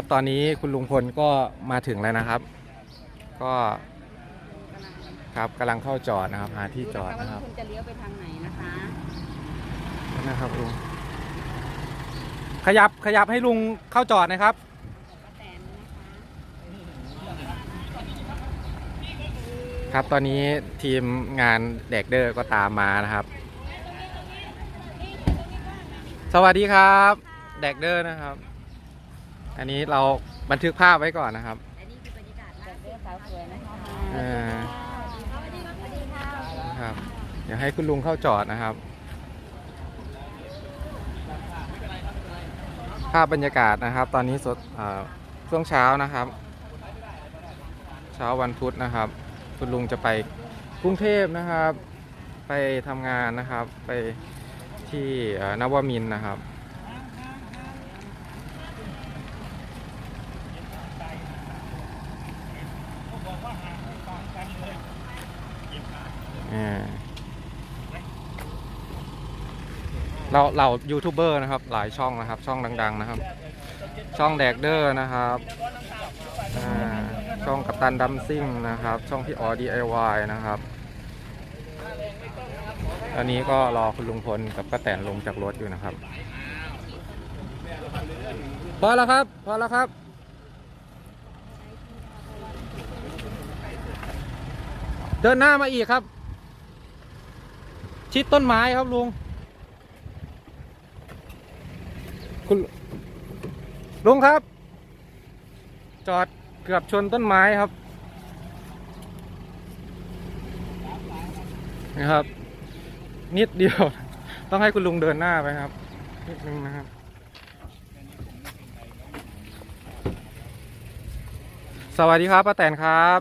สวัสดีครับตอนนี้คุณลุงพลก็มาถึงแล้วนะครับ ก็ครับกำลังเข้าจอดนะครับหาที่จอดว่านะครับ คุณจะเลี้ยวไปทางไหนนะคะนะครับลุงขยับขยับให้ลุงเข้าจอดนะครับป้าแตนนะคะครับตอนนี้ทีมงานแดกเดอร์ก็ตามมานะครับ สวัสดีครับ แดกเดอร์นะครับ อันนี้เราบันทึกภาพไว้ก่อนนะครับอันนี้คือบรรยากาศล่าสุดสาวสวยนะคะเออสวัสดีครับสวัสดีค่ะครับ เดี๋ยวให้คุณลุงเข้าจอดนะครับ ภาพบรรยากาศนะครับ ตอนนี้สดเอ่อช่วงเช้านะครับ เช้าวันพุธนะครับ คุณลุงจะไปกรุงเทพนะครับ ไปทำงานนะครับ ไปที่เอ่อนวมินทร์นะครับ เราเรายูทูบเบอร์นะครับ หลายช่องนะครับ ช่องดัง ๆ นะครับ ช่องแดกเดอร์นะครับช่องกัปตันดัมซิ่งนะครับ ช่องพี่ออ DIY นะครับอันนี้ก็รอคุณลุงพลกับป้าแตนลงจากรถอยู่นะครับพอแล้วครับพอแล้วครับเดินหน้ามาอีกครับ ชิดต้นไม้ครับลุงคุณลุงครับ จอดเกือบชนต้นไม้ครับนะครับ นิดเดียว ต้องให้คุณลุงเดินหน้าไปครับนิดนึงนะครับสวัสดีครับป้าแตนครับ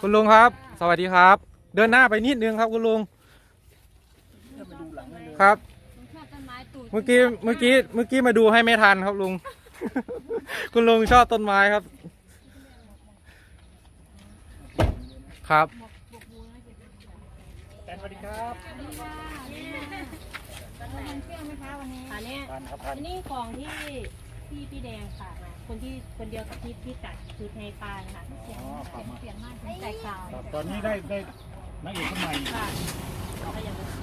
คุณลุงครับ สวัสดีครับ เดินหน้าไปนิดนึงครับคุณลุง ครับชอบต้นไม้ตูดเมื่อกี้เมื่อกี้เมื่อกี้มาดูให้ไม่ทันครับลุง คุณลุงชอบต้นไม้ครับ ครับสวัสดีครับอันนี้ทานครับอันนี้ของที่พี่พี่แดงฝากมาคนที่คนเดียวกับที่ที่ตัดคือไทยปลาค่ะอ๋อฝากมาเสียงมากถึงใจข่าวครับตอนนี้ได้ได้นักเอกคนใหม่ค่ะก็อย่าง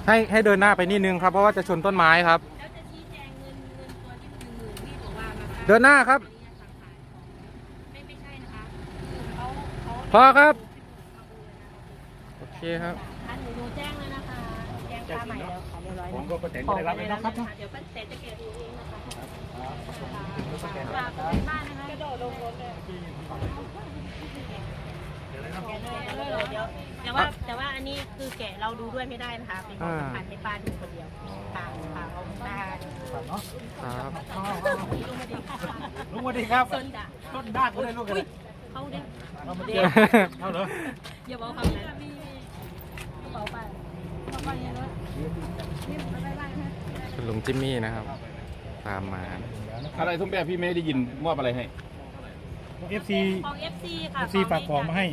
ให้ให้เดินหน้าไปนิดนึงครับ เพราะว่าจะชนต้นไม้ครับ แล้วจะชี้แจงเงินเงินตัวที่หนึ่งหมื่นที่บอกว่ามาเดินหน้าครับ ไม่ไม่ใช่นะคะคือเขาเขาพอครับ โอเคครับท่านหนูดูแจ้งแล้วนะคะแจ้งค่าใหม่แล้วขอเรียบร้อยผมนะก็ประเด็นก็ได้รับเลยนะครับเดี๋ยวป้าแตนจะเก็บเองนะคะฝากไว้บ้านนะคะกระโดดลงรถเลยเดี๋ยว แต่ว่าแต่ว่าอันนี้คือแกะเราดูด้วยไม่ได้นะคะ เป็นของสำคัญให้ป้าดูคนเดียวค่ะค่ะเขาได้เนาะครับลุงสวัสดีครับเซินด่ะต้นด้าก็ได้ลูกกันเลยเขาเด้เรามาเจอเอาเหรออย่าบอกคำนั้นมีกระเป๋าไปกระเป๋าไปรถนี่ไปไปไปฮะคุณลุงจิมมี่นะครับ ตามมาอะไรทุ่มแบบพี่ไม่ได้ยินมอบอะไรให้ เอฟซีของ FC ค่ะ FC ฝากของมาให้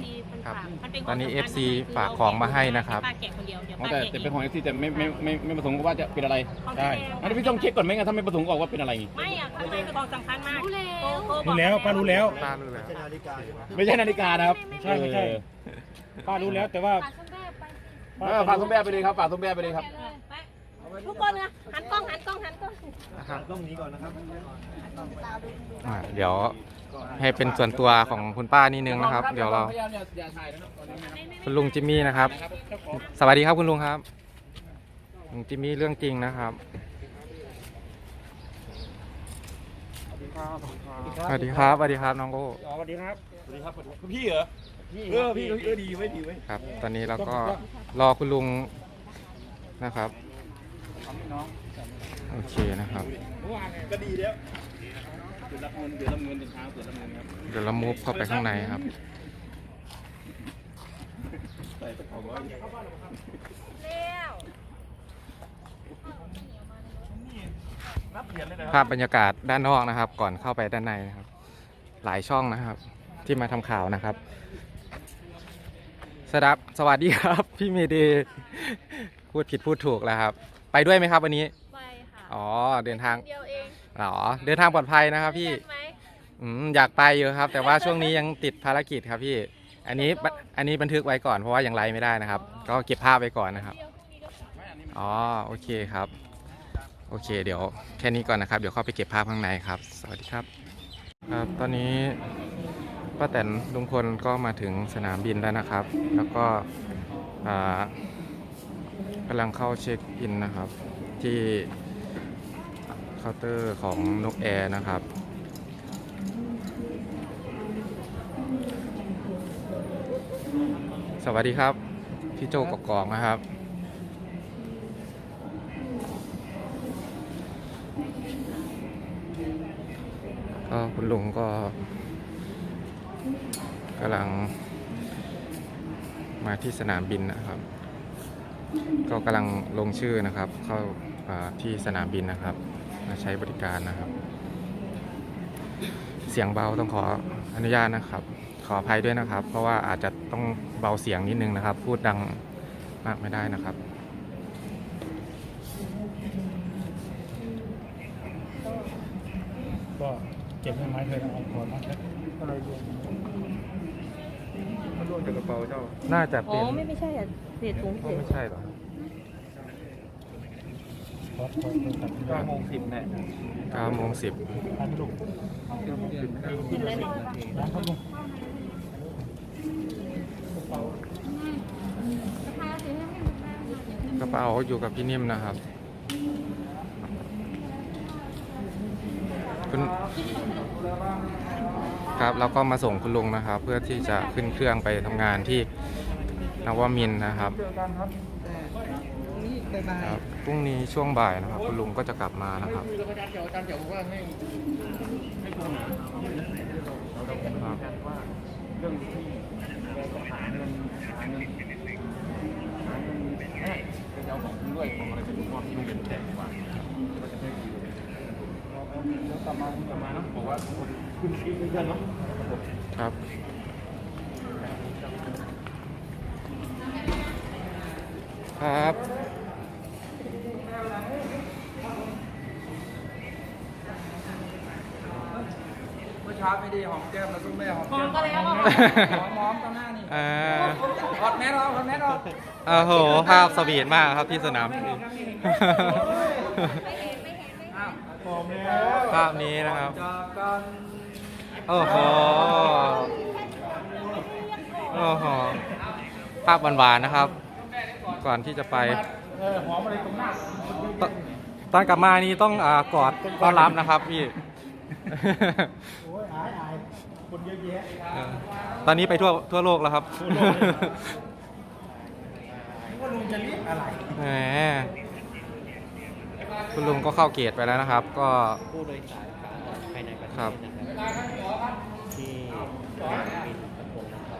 ครับมันเป็นขตอนนี้สำคัญ FC ฝากของมาให้นะครับ ป้าแกะคนเดียวเดี๋ยวอ๋อป้าแต่แกะแต่เป็นของเอฟซีแต่ไม่ไม่ไม่ไม่ไม่ประสงค์ว่าจะเป็นอะไรของได้แกอันนี้พี่ต้องเช็คก่อนไหมงั้นถ้าไม่ประสงค์ออกว่าเป็นอะไร ไม่อะข้างในเป็นของสำคัญมากรู้แล้วรู้แล้วป้ารู้แล้ว ป้ารู้แล้ว ไม่ใช่นาฬิกานะครับไม่ใช่ไม่ใช่ป้ารู้แล้วแต่ว่าเออฝากทุ่มแบบไปเลยครับฝากทุ่มแบบไปเลยครับ ทุกคนนะหันกล้องหันกล้องหันกล้องต้องนี้ก่อนนะครับอ่าเดี๋ยวให้เป็นส่วนตัวของคุณป้านิดนึงนะครับ เดี๋ยวเราอย่าถ่ายนะครับตอนนี้นะครับคุณลุงจิมมี่นะครับ สวัสดีครับคุณลุงครับลุงจิมมี่เรื่องจริงนะครับสวัสดีครับสวัสดีครับน้องโก้สวัสดีครับสวัสดีครับพี่เหรอเออพี่เออดีไว้ดีไว้ครับ ตอนนี้เราก็รอคุณลุงนะครับน้อง โอเคนะครับก็ดีแล้วเดี๋ยวรับเงินเดี๋ยวรับเงินเดินทาเดี๋ยวรับเงินครับเดี๋ยวเรามูฟเข้าไปข้างในครับใส่กระเป๋าไว้ภาพบรรยากาศด้านนอกนะครับ ก่อนเข้าไปด้านในนะครับ หลายช่องนะครับ ที่มาทำข่าวนะครับสวัสดีสวัสดีครับ พี่เมเดย์พูดผิดพูดถูกแล้วครับ ไปด้วยไหมครับวันนี้ ไปค่ะอ๋อเดินทางเดียวเองอ๋อเดินทางปลอดภัยนะครับพี่ไหมอืมอยากไปอยู่ครับ แต่ว่าช่วงนี้ยังติดภารกิจครับพี่ อันนี้บันอันนี้บันทึกไว้ก่อนเพราะว่ายังไลฟ์ไม่ได้นะครับ ก็เก็บภาพไว้ก่อนนะครับอ๋อโอเคครับ โอเค เดี๋ยวแค่นี้ก่อนนะครับ เดี๋ยวเข้าไปเก็บภาพข้างในครับ สวัสดีครับครับ ตอนนี้ป้าแตนลุงพลก็มาถึงสนามบินแล้วนะครับ แล้วก็อ่า กำลังเข้าเช็คอินนะครับ ที่เคาน์เตอร์ของนกแอร์นะครับ สวัสดีครับ พี่โจกกอกนะครับ ก็คุณลุงก็กำลังมาที่สนามบินนะครับ ก็กำลังลงชื่อนะครับ เข้าอ่าที่สนามบินนะครับ มาใช้บริการนะครับ เสียงเบาต้องขออนุญาตนะครับ ขออภัยด้วยนะครับ เพราะว่าอาจจะต้องเบาเสียงนิดนึงนะครับ พูดดังมากไม่ได้นะครับก็เก็บเงินไม้เคยเอาก่อนนะครับก็เลยรวมมันร่วงจากกระเป๋าเจ้า น่าจะอ๋อเป็นไม่ไม่ใช่อะ เศษถุงเศก็ไม่ใช่หรอเก้าโมงสิบแน่เก้าโมงสิบกินเลยน้ำครับลุงกระเป๋าอยู่กับพี่นิ่มนะครับ คุณครับเราก็มาส่งคุณลุงนะครับ เพื่อที่จะขึ้นเครื่องไปทำงานที่ นวมินนะครับครับพรุ่งนี้ช่วงบ่ายนะครับ คุณลุงก็จะกลับมานะครับเรื่องที่เราต้องหาเงินหาเงินหาเงินแน่เป็นเอาของคุณด้วยของอะไรเป็นมอบที่โรงเรียนแจกกว่าก็จะได้ดีแล้วกลับมาคุณกลับมาเนาะบอกว่าคุณคิดเพื่อนเนาะครับ ครับเมื่อเช้าไม่ได้หอมแก้มแล้วก็แม่หอมแก้มก็แล้วหอมหอมต่อหน้านี่อ่าถอดแมสออกถอดแมสออกโอ้โห ภาพสวีทมากครับที่สนามบินอ้าวหอมแล้วภาพนี้นะครับจากกันโอ้โห โอ้โห ภาพหวานๆนะครับ ก่อนที่จะไปเออหอมอะไรตรงหน้าตตอนกลับมานี่ต้องอากอดต้อนรับนะครับพี่โอ้ยอายอายคนเยอะแยะเออตอนนี้ไปทั่วทั่วโลกแล้วครับทั่วโลกเลยครับว่าลุงจะเรียกอะไรแหมคุณลุงก็เข้าเกตไปแล้วนะครับ ก็ผู้โดยสารขาออกภายในประเทครับศนะครับที่สนามบินตะพงนะครับ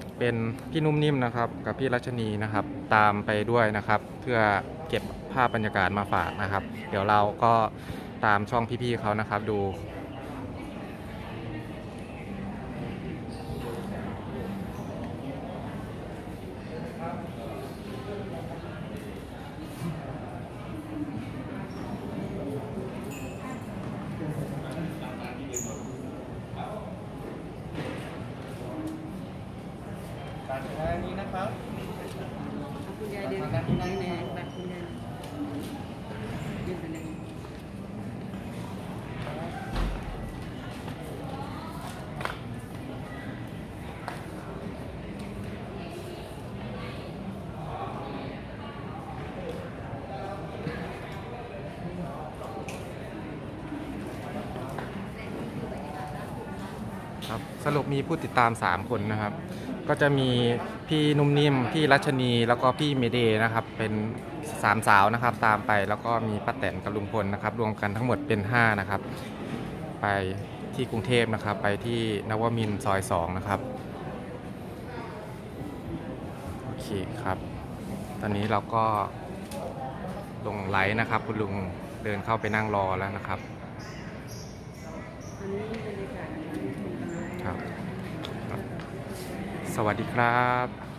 เป็นพี่นุ่มนิ่มนะครับ กับพี่รัชนีนะครับ ตามไปด้วยนะครับ เพื่อเก็บภาพบรรยากาศมาฝากนะครับ เดี๋ยวเราก็ตามช่องพี่ๆเขานะครับ ดู นี้นะครับคุณยายเดินไปไหนแน่บัตรคุณยายเดินไปไหน ครับ สรุปมีผู้ติดตาม 3 คนนะครับ ก็จะมีพี่นุ่มนิ่ม พี่รัชนีแล้วก็พี่เมเดย์นะครับ เป็นสามสาวนะครับ ตามไปแล้วก็มีป้าแตนกับลุงพลนะครับ รวมกันทั้งหมดเป็น 5 นะครับ ไปที่กรุงเทพนะครับ ไปที่นวมินทร์ซอย 2 นะครับ โอเคครับ ตอนนี้เราก็ลงไลฟ์นะครับ คุณลุงเดินเข้าไปนั่งรอแล้วนะครับ อันนี้ วัสดีครับ